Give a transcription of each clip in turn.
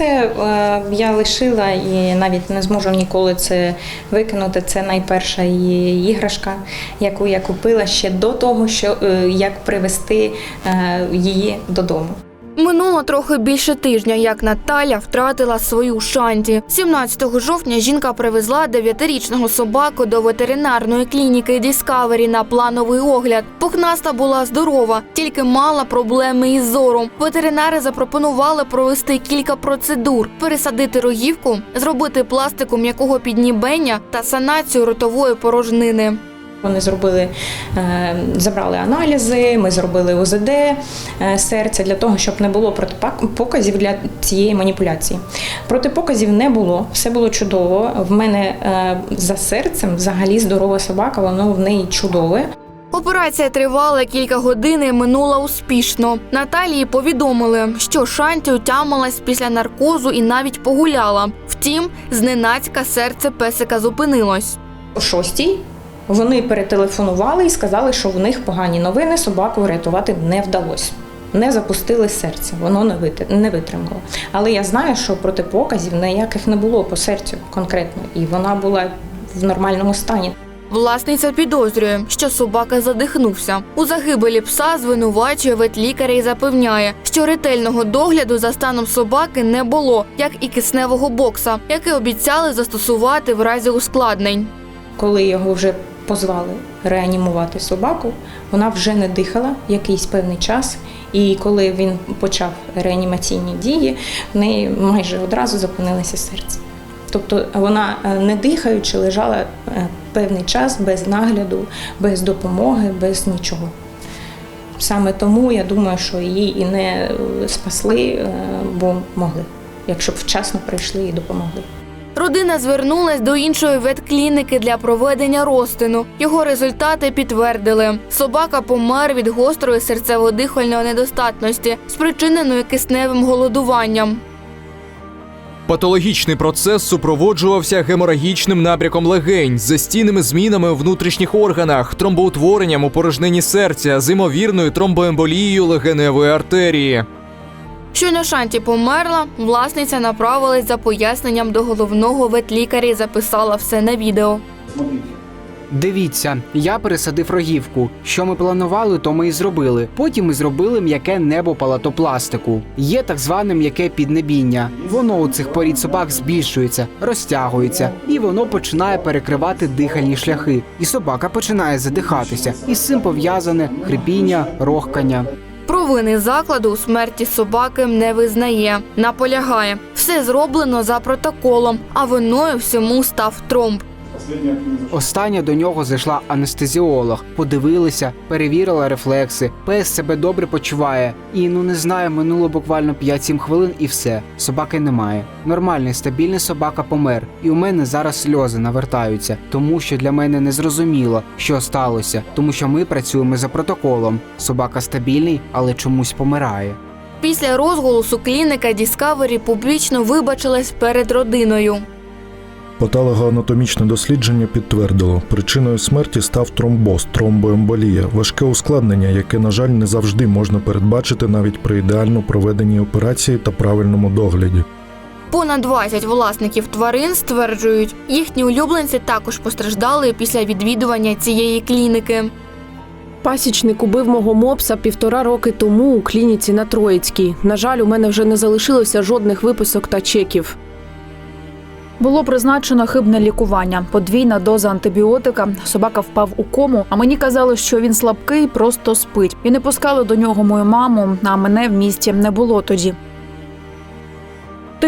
Це е, я лишила і навіть не зможу ніколи це викинути. Це найперша її іграшка, яку я купила ще до того, що е, як привезти е, її додому. Минуло трохи більше тижня, як Наталя втратила свою шанті. 17 жовтня жінка привезла 9-річного собаку до ветеринарної клініки Discovery на плановий огляд. Пухнаста була здорова, тільки мала проблеми із зором. Ветеринари запропонували провести кілька процедур: пересадити рогівку, зробити пластику м'якого піднібення та санацію ротової порожнини. Вони зробили, е, забрали аналізи, ми зробили УЗД е, серця для того, щоб не було протипоказів для цієї маніпуляції. Протипоказів не було, все було чудово. В мене е, за серцем взагалі здорова собака, воно в неї чудове. Операція тривала кілька годин і минула успішно. Наталії повідомили, що Шанті утямилась після наркозу і навіть погуляла. Втім, зненацька серце песика зупинилось. О шостій вони перетелефонували і сказали, що в них погані новини, собаку врятувати не вдалося. Не запустили серце, воно не не витримало. Але я знаю, що протипоказів ніяких не було по серцю конкретно, і вона була в нормальному стані. Власниця підозрює, що собака задихнувся. У загибелі пса звинувачує ветлікаря і запевняє, що ретельного догляду за станом собаки не було, як і кисневого бокса, який обіцяли застосувати в разі ускладнень. Коли його вже позвали реанімувати собаку, вона вже не дихала якийсь певний час. І коли він почав реанімаційні дії, в неї майже одразу зупинилося серце. Тобто вона е, не дихаючи лежала е, певний час без нагляду, без допомоги, без нічого. Саме тому я думаю, що її і не е, спасли, бо могли, якщо б вчасно прийшли і допомогли. Родина звернулась до іншої ветклініки для проведення розтину. Його результати підтвердили. Собака помер від гострої серцево-дихальної недостатності, спричиненої кисневим голодуванням. Патологічний процес супроводжувався геморагічним набряком легень, застійними змінами у внутрішніх органах, тромбоутворенням у порожнині серця, з ймовірною тромбоемболією легеневої артерії. Щойно Шанті померла, власниця направилась за поясненням до головного ветлікаря і записала все на відео. Дивіться, я пересадив рогівку. Що ми планували, то ми і зробили. Потім ми зробили м'яке небо палатопластику. Є так зване м'яке піднебіння. Воно у цих порід собак збільшується, розтягується, і воно починає перекривати дихальні шляхи. І собака починає задихатися. І з цим пов'язане хрипіння, рохкання. Провини закладу у смерті собаки не визнає. Наполягає, все зроблено за протоколом, а виною всьому став тромб. Остання до нього зайшла анестезіолог, подивилися, перевірила рефлекси. Пес себе добре почуває. І ну не знаю, минуло буквально 5-7 хвилин і все. Собаки немає. Нормальний, стабільний собака помер. І у мене зараз сльози навертаються, тому що для мене не зрозуміло, що сталося, тому що ми працюємо за протоколом. Собака стабільний, але чомусь помирає. Після розголосу клініка Discovery публічно вибачилась перед родиною. Патологоанатомічне дослідження підтвердило, причиною смерті став тромбоз, тромбоемболія, важке ускладнення, яке, на жаль, не завжди можна передбачити навіть при ідеально проведеній операції та правильному догляді. Понад 20 власників тварин стверджують, їхні улюбленці також постраждали після відвідування цієї клініки. Пасічник убив мого мопса півтора роки тому у клініці на Троїцькій. На жаль, у мене вже не залишилося жодних виписок та чеків. Було призначено хибне лікування, подвійна доза антибіотика. Собака впав у кому. А мені казали, що він слабкий, просто спить. І не пускали до нього мою маму. А мене в місті не було тоді.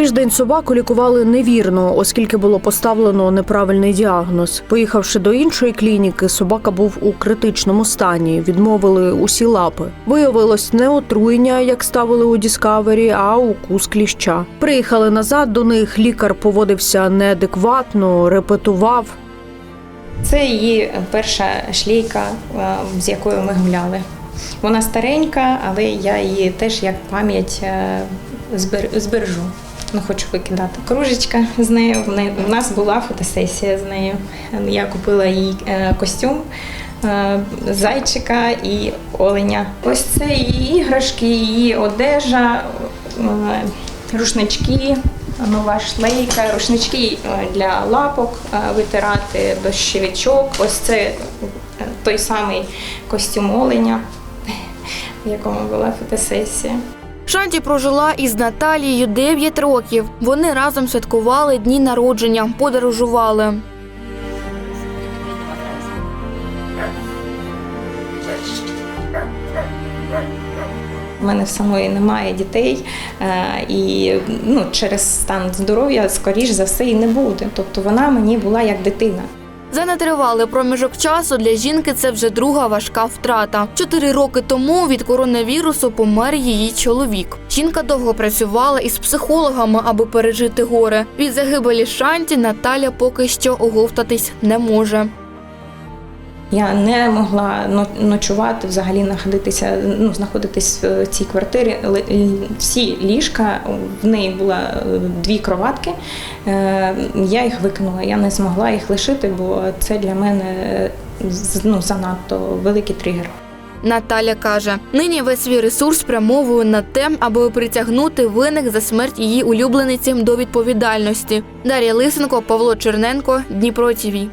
Тиждень собаку лікували невірно, оскільки було поставлено неправильний діагноз. Поїхавши до іншої клініки, собака був у критичному стані. Відмовили усі лапи. Виявилось не отруєння, як ставили у Діскавері, а укус кліща. Приїхали назад до них. Лікар поводився неадекватно, репетував. Це її перша шлейка, е, з якою ми гуляли. Вона старенька, але я її теж як пам'ять е, збер- збережу. Не хочу викидати. Кружечка з нею. В нас була фотосесія з нею. Я купила їй е, костюм. е, Зайчика і оленя. Ось це її іграшки, її одежа. е, рушнички, нова шлейка, рушнички для лапок витирати, дощовичок. Ось це той самий костюм оленя, в якому була фотосесія. Шанті прожила із Наталією 9 років. Вони разом святкували дні народження, подорожували. У мене в самої немає дітей, е, і ну, через стан здоров'я, скоріш за все, і не буде. Тобто вона мені була як дитина. За нетривалий проміжок часу для жінки це вже друга важка втрата. Чотири роки тому від коронавірусу помер її чоловік. Жінка довго працювала із психологами, аби пережити горе. Від загибелі Шанті Наталя поки що оговтатись не може. Я не могла но- ночувати, взагалі знаходитися, ну, знаходитись в цій квартирі. Всі ліжка, в неї було е, дві кроватки. Е, Я їх викинула, я не змогла їх лишити, бо це для мене е, ну, занадто великий тригер. Наталя каже, нині весь свій ресурс спрямовує на те, аби притягнути винних за смерть її улюблениці до відповідальності. Дар'я Лисенко, Павло Черненко, Дніпро ТІВІ.